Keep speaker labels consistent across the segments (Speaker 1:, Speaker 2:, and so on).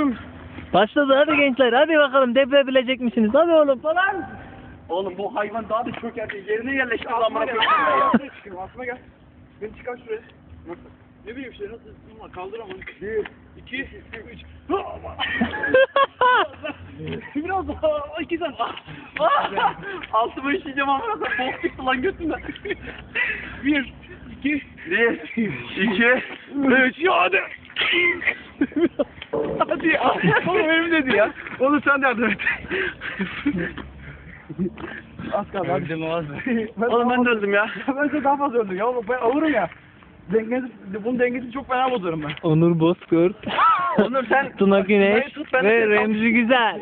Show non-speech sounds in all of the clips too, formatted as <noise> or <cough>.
Speaker 1: korktum.
Speaker 2: Başladı hadi gençler hadi bakalım devirebilecek misiniz? Hadi oğlum falan.
Speaker 1: Oğlum bu hayvan daha da çökerdi. Yerine yerleşti. Amına koyayım. <laughs> Asma gel. Beni çıkar şuraya. Nasıl? Ne bileyim işte nasıl tutma kaldıramam. Bir, iki, üç. <laughs> Biraz daha iki tane. <laughs> Altıma işeyeceğim ama bok çıktı lan götümden. Bir, iki, bir, iki, üç. Ya hadi. Hadi. Oğlum benim dedi ya. Onu sen yardım et. Az kaldı hadi. Oğlum ben de öldüm ya. ben de daha fazla öldüm ya. Oğlum ben avurum ya. Dengesi, bunun dengesini çok fena bozarım ben.
Speaker 2: Onur Bozkurt. <laughs>
Speaker 1: Onur sen
Speaker 2: Tuna Güneş
Speaker 1: tut, ben de
Speaker 2: ve
Speaker 1: seni
Speaker 2: Remzi Güzel.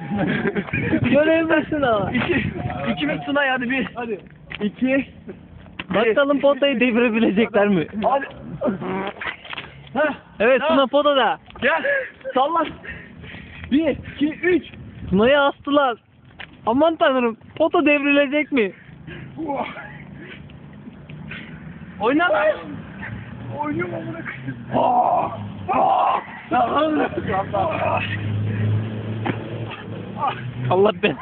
Speaker 2: <laughs> Görev başına.
Speaker 1: İki, iki bir Tuna hadi bir. Hadi. İki.
Speaker 2: Bakalım potayı devirebilecekler mi?
Speaker 1: Hadi. Heh,
Speaker 2: Evet. Tuna potada.
Speaker 1: Gel. Salla. Bir, iki, üç.
Speaker 2: Tuna'yı astılar. Aman tanrım pota devrilecek mi?
Speaker 1: Oyna lan. Oynuyorum amına koyayım.
Speaker 2: Allah ben.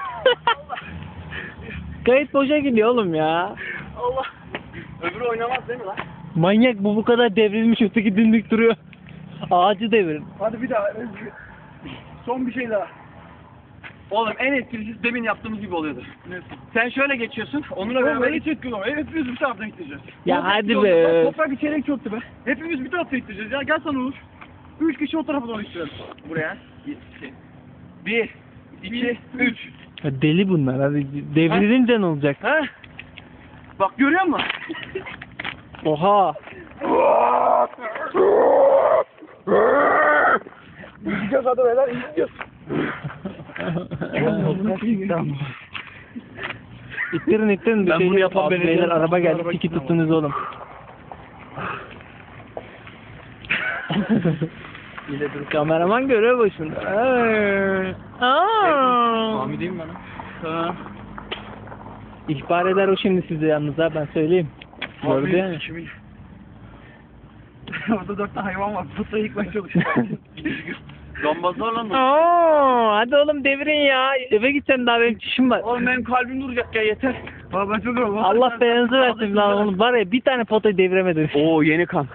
Speaker 2: Kayıt boşa gidiyor oğlum ya.
Speaker 1: Allah. Öbürü oynamaz değil mi lan?
Speaker 2: Manyak bu bu kadar devrilmiş öteki dimdik duruyor. Ağacı devirin.
Speaker 1: Hadi bir daha. Son bir şey daha. Oğlum en etkilisi demin yaptığımız gibi oluyordu. Sen şöyle geçiyorsun. Onunla beraber... Beni çekiyor. Hepimiz bir taraftan gideceğiz.
Speaker 2: Ya hadi be.
Speaker 1: Toprak içeri çöktü be. Hepimiz bir tarafta gideceğiz ya. Gel sana Uğur. Üç kişi o tarafa doğru gideceğiz. Buraya. İki. Bir. iki, üç.
Speaker 2: Ya deli bunlar hadi devrilince ne olacak?
Speaker 1: Ha? Bak görüyor musun?
Speaker 2: Oha.
Speaker 1: Gideceğiz hadi beyler. Gideceğiz.
Speaker 2: İttirin ittirin
Speaker 1: Ben
Speaker 2: düşeceğiz.
Speaker 1: bunu yapan belediye
Speaker 2: Beyler araba geldi
Speaker 1: araba
Speaker 2: tiki tuttunuz oğlum. Yine dur kameraman görev başında. Ee, aa.
Speaker 1: Hamideyim ben. Ha.
Speaker 2: İhbar eder o şimdi size yalnız ha ben söyleyeyim. Gördü yani.
Speaker 1: Kimin? <laughs> Orada dört tane hayvan var. Fıtığı yıkmaya çalışıyor. Gambazlar lan.
Speaker 2: Aa, hadi oğlum devirin ya. Eve gideceksin daha benim çişim var.
Speaker 1: Oğlum benim kalbim duracak ya yeter. Valla ben çok.
Speaker 2: Allah belanızı versin lan oğlum. Var ya bir tane potayı deviremediniz.
Speaker 1: Oo yeni kan.